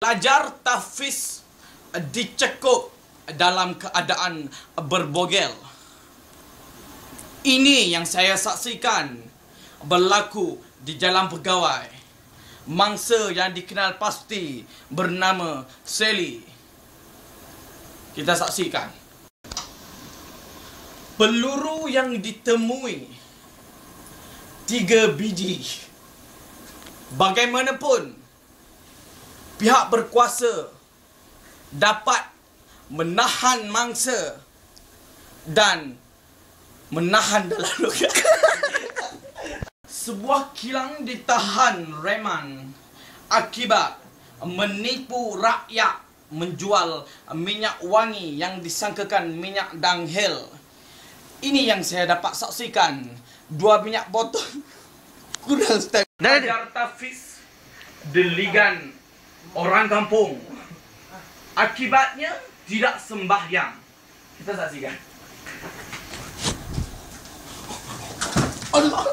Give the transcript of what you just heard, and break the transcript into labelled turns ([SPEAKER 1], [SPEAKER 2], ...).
[SPEAKER 1] Pelajar Tafiz dicekup dalam keadaan berbogel. Ini yang saya saksikan berlaku di Jalan Pegawai. Mangsa yang dikenal pasti bernama Sally. Kita saksikan. Peluru yang ditemui tiga biji. Bagaimanapun pihak berkuasa dapat menahan mangsa dan menahan dalam luka. Sebuah kilang ditahan reman akibat menipu rakyat menjual minyak wangi yang disangkakan minyak danghel. Ini yang saya dapat saksikan. Dua minyak botol. Kurang step. Ajar Tafiz deligan orang kampung. Akibatnya tidak sembahyang. Kita saksikan. Allah